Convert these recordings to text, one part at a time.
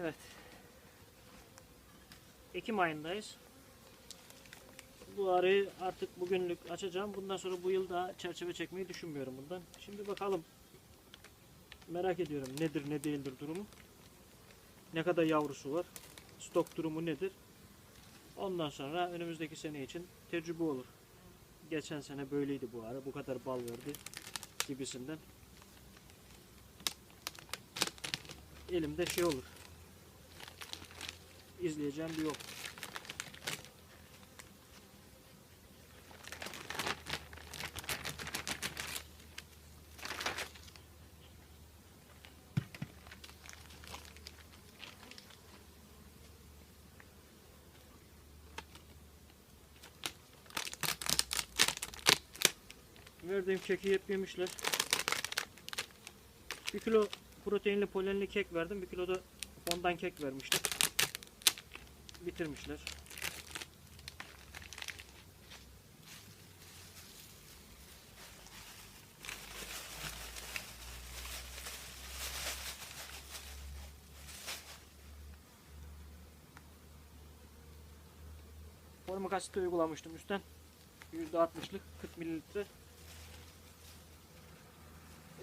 Evet. Ekim ayındayız. Bu arayı artık bugünlük açacağım. Bundan sonra bu yıl daha çerçeve çekmeyi düşünmüyorum bundan. Şimdi bakalım. Merak ediyorum nedir ne değildir durumu. Ne kadar yavrusu var. Stok durumu nedir. Ondan sonra önümüzdeki sene için tecrübe olur. Geçen sene böyleydi bu ara. Bu kadar bal verdi gibisinden. Elimde şey olur. İzleyeceğim bir yol. Verdiğim keki hep yemişler. Bir kilo proteinli polenli kek verdim. Bir kilo da ondan kek vermiştim. Bitirmişler. Formak asiti uygulamıştım üstten. %60'lık 40 mililitre.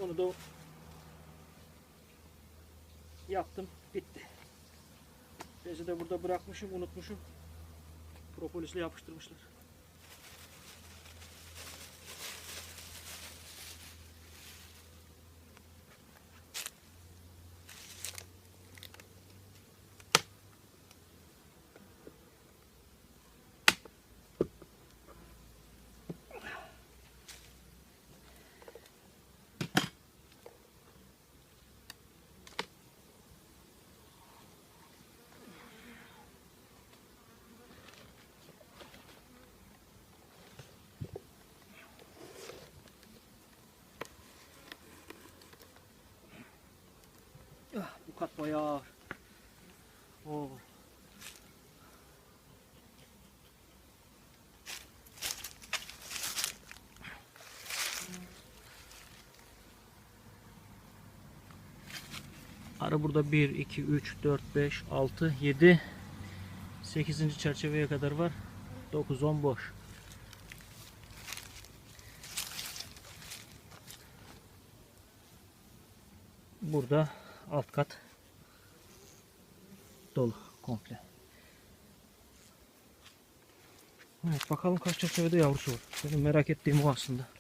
Onu da yaptım. Bitti. Bezi de burada bırakmışım. Unutmuşum. Propolisle yapıştırmışlar. Ah, bu kat bayağı ağır. Oo. Arı burada 1, 2, 3, 4, 5, 6, 7, 8. çerçeveye kadar var. 9, 10 boş. Burada alt kat dolu komple. Evet bakalım kaç çerçevede yavrusu var. Benim merak ettiğim o aslında.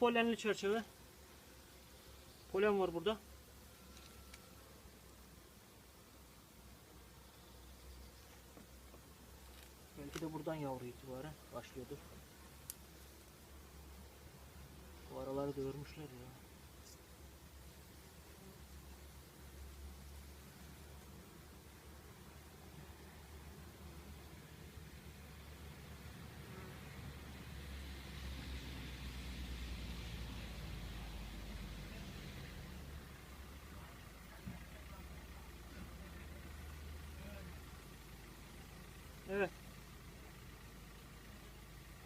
Polenli çerçeve. Polen var burada. Belki de buradan yavru itibaren başlıyordur. Bu araları da örmüşler ya. Evet.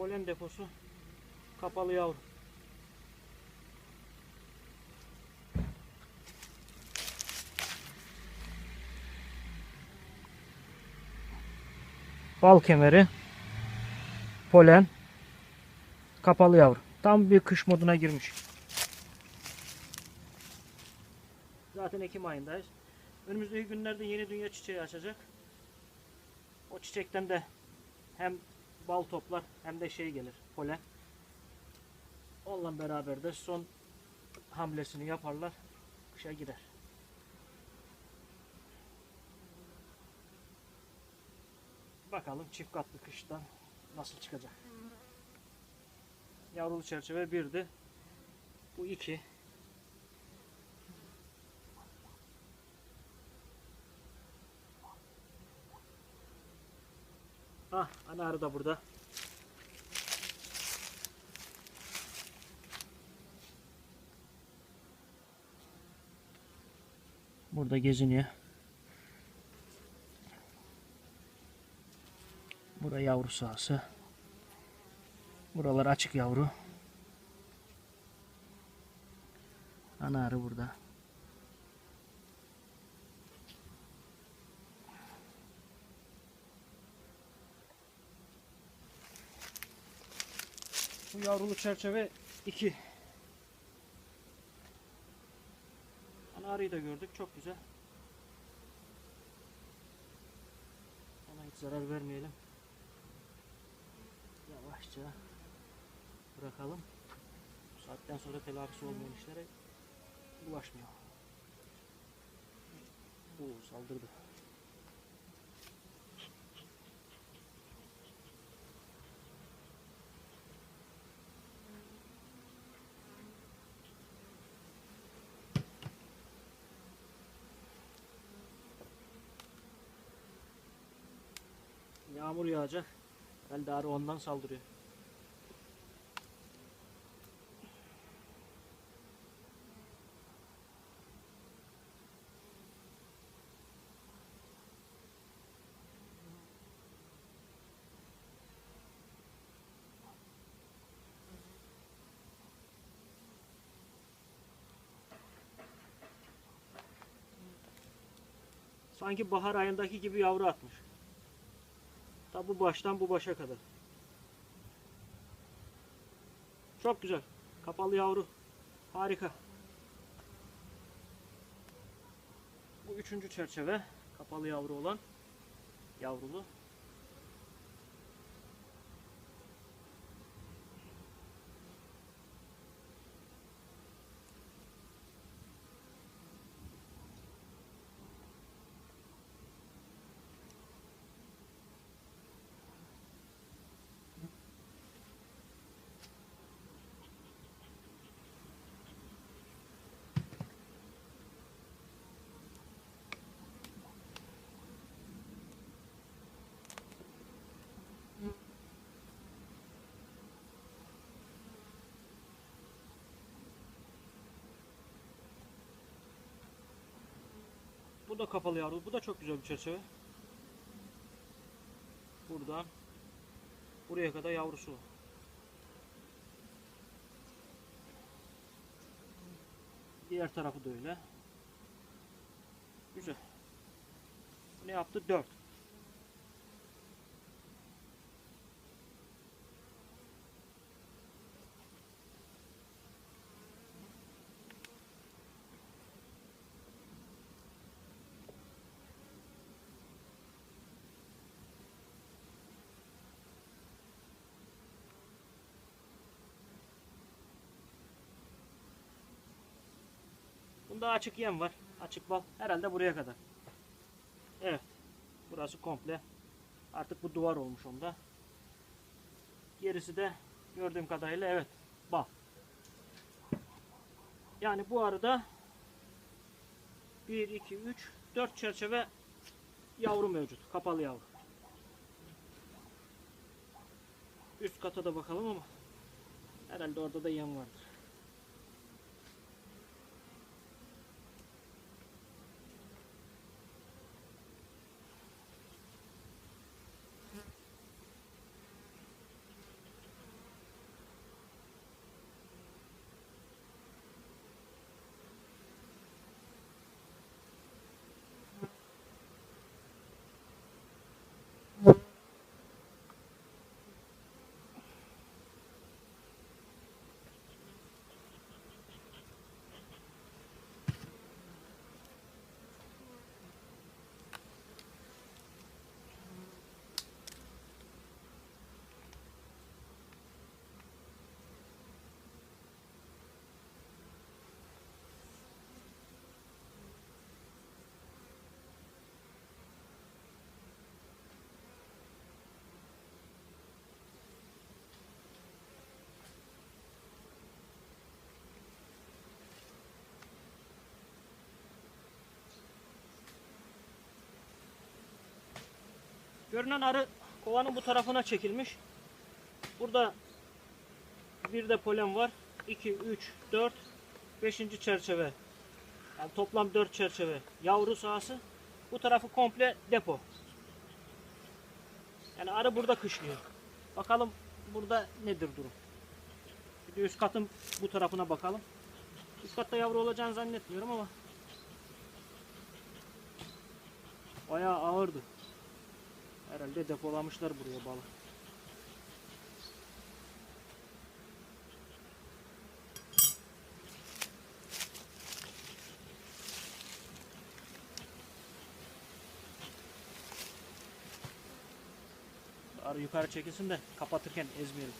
Polen deposu kapalı yavru. Bal kemeri, polen, kapalı yavru. Tam bir kış moduna girmiş. Zaten Ekim ayındayız. Önümüzdeki günlerde yeni dünya çiçeği açacak. O çiçekten de hem bal toplar hem de şey gelir polen. Onunla beraber de son hamlesini yaparlar. Kışa gider. Bakalım çift katlı kıştan nasıl çıkacak. Yavrulu çerçeve birdi. Bu iki. Ah, ana arı da burada. Burada geziniyor. Bura yavru sahası. Buralar açık yavru. Ana arı burada. Bu yavrulu çerçeve 2. Ana arıyı da gördük. Çok güzel. Ona hiç zarar vermeyelim. Yavaşça bırakalım. Bu saatten sonra telafisi olmayan işlere bulaşmıyor. Bu saldırdı. Yağmur yağacak. Herhalde arı ondan saldırıyor. Sanki bahar ayındaki gibi yavru atmış. Ta bu baştan bu başa kadar. Çok güzel. Kapalı yavru. Harika. Bu üçüncü çerçeve. Kapalı yavru olan. Yavrulu. Bu da kapalı yavru. Bu da çok güzel bir çerçeve. Buradan buraya kadar yavrusu. Diğer tarafı da öyle. Güzel. Ne yaptı? 4. Bunda açık yem var. Açık bal. Herhalde buraya kadar. Evet. Burası komple. Artık bu duvar olmuş onda. Gerisi de gördüğüm kadarıyla evet. Bal. Yani bu arada 1, 2, 3, 4 çerçeve yavru mevcut. Kapalı yavru. Üst kata da bakalım ama herhalde orada da yem vardır. Görünen arı kovanın bu tarafına çekilmiş. Burada bir de polen var. 2, 3, 4, 5. çerçeve. Yani toplam 4 çerçeve. Yavru sahası. Bu tarafı komple depo. Yani arı burada kışlıyor. Bakalım burada nedir durum. Bir üst katın bu tarafına bakalım. Üst katta yavru olacağını zannetmiyorum ama bayağı ağırdı. Herhalde depolamışlar buraya balı. Arı yukarı çekilsin de kapatırken ezmeyelim.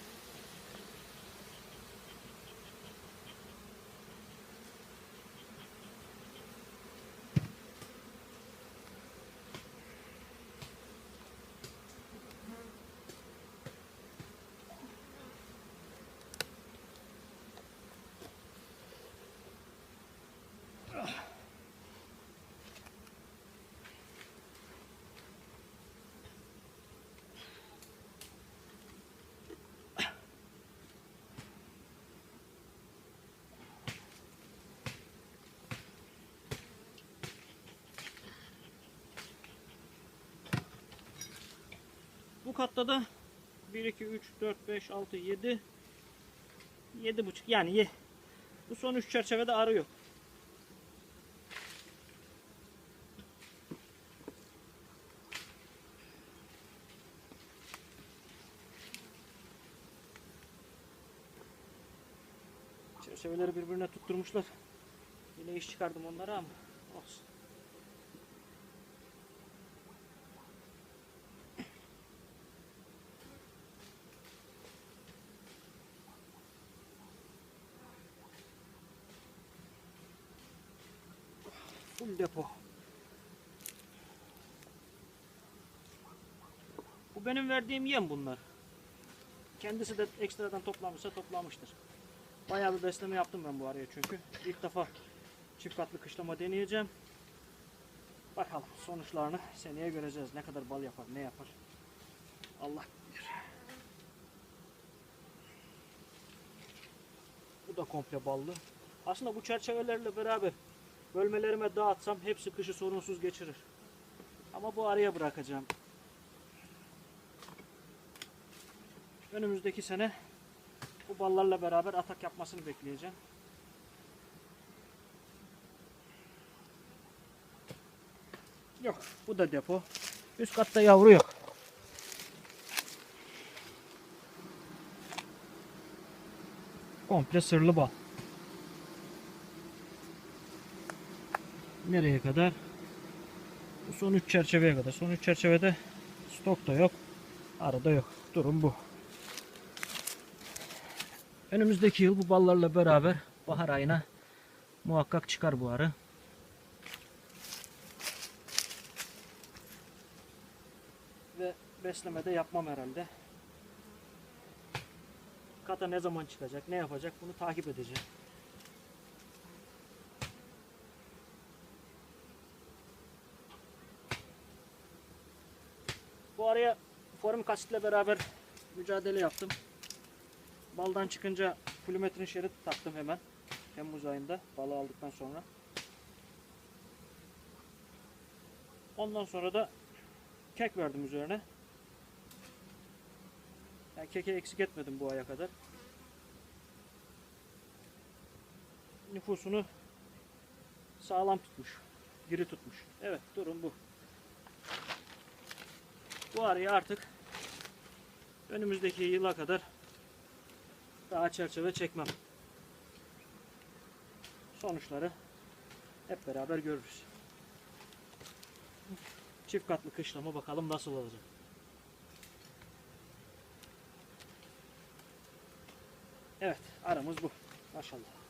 Katta da 1, 2, 3, 4, 5, 6, 7 7 buçuk yani ye. Bu son 3 çerçevede arı yok. Çerçeveleri birbirine tutturmuşlar. Yine iş çıkardım onlara ama olsun. Depo. Bu benim verdiğim yem bunlar. Kendisi de ekstradan toplamışsa toplamıştır. Bayağı bir besleme yaptım ben bu araya çünkü. İlk defa çift katlı kışlama deneyeceğim. Bakalım sonuçlarını seneye göreceğiz. Ne kadar bal yapar, ne yapar. Allah bilir. Bu da komple ballı. Aslında bu çerçevelerle beraber bölmelerime dağıtsam hepsi kışı sorunsuz geçirir. Ama bu araya bırakacağım. Önümüzdeki sene bu ballarla beraber atak yapmasını bekleyeceğim. Yok, bu da depo. Üst katta yavru yok. Komple sırlı bal. Nereye kadar? Son 3 çerçeveye kadar. Son 3 çerçevede stok da yok. Arada yok. Durum bu. Önümüzdeki yıl bu ballarla beraber bahar ayına muhakkak çıkar bu arı. Ve beslemede yapmam herhalde. Kata ne zaman çıkacak, ne yapacak bunu takip edeceğim. Araya formik asitle beraber mücadele yaptım. Baldan çıkınca plümetrin şerit taktım hemen. Temmuz ayında balı aldıktan sonra. Ondan sonra da kek verdim üzerine. Yani keke eksik etmedim bu aya kadar. Nüfusunu sağlam tutmuş. Diri tutmuş. Evet durum bu. Bu arayı artık önümüzdeki yıla kadar daha çerçeve çekmem. Sonuçları hep beraber görürüz. Çift katlı kışlama bakalım nasıl olacak. Evet aramız bu. Maşallah.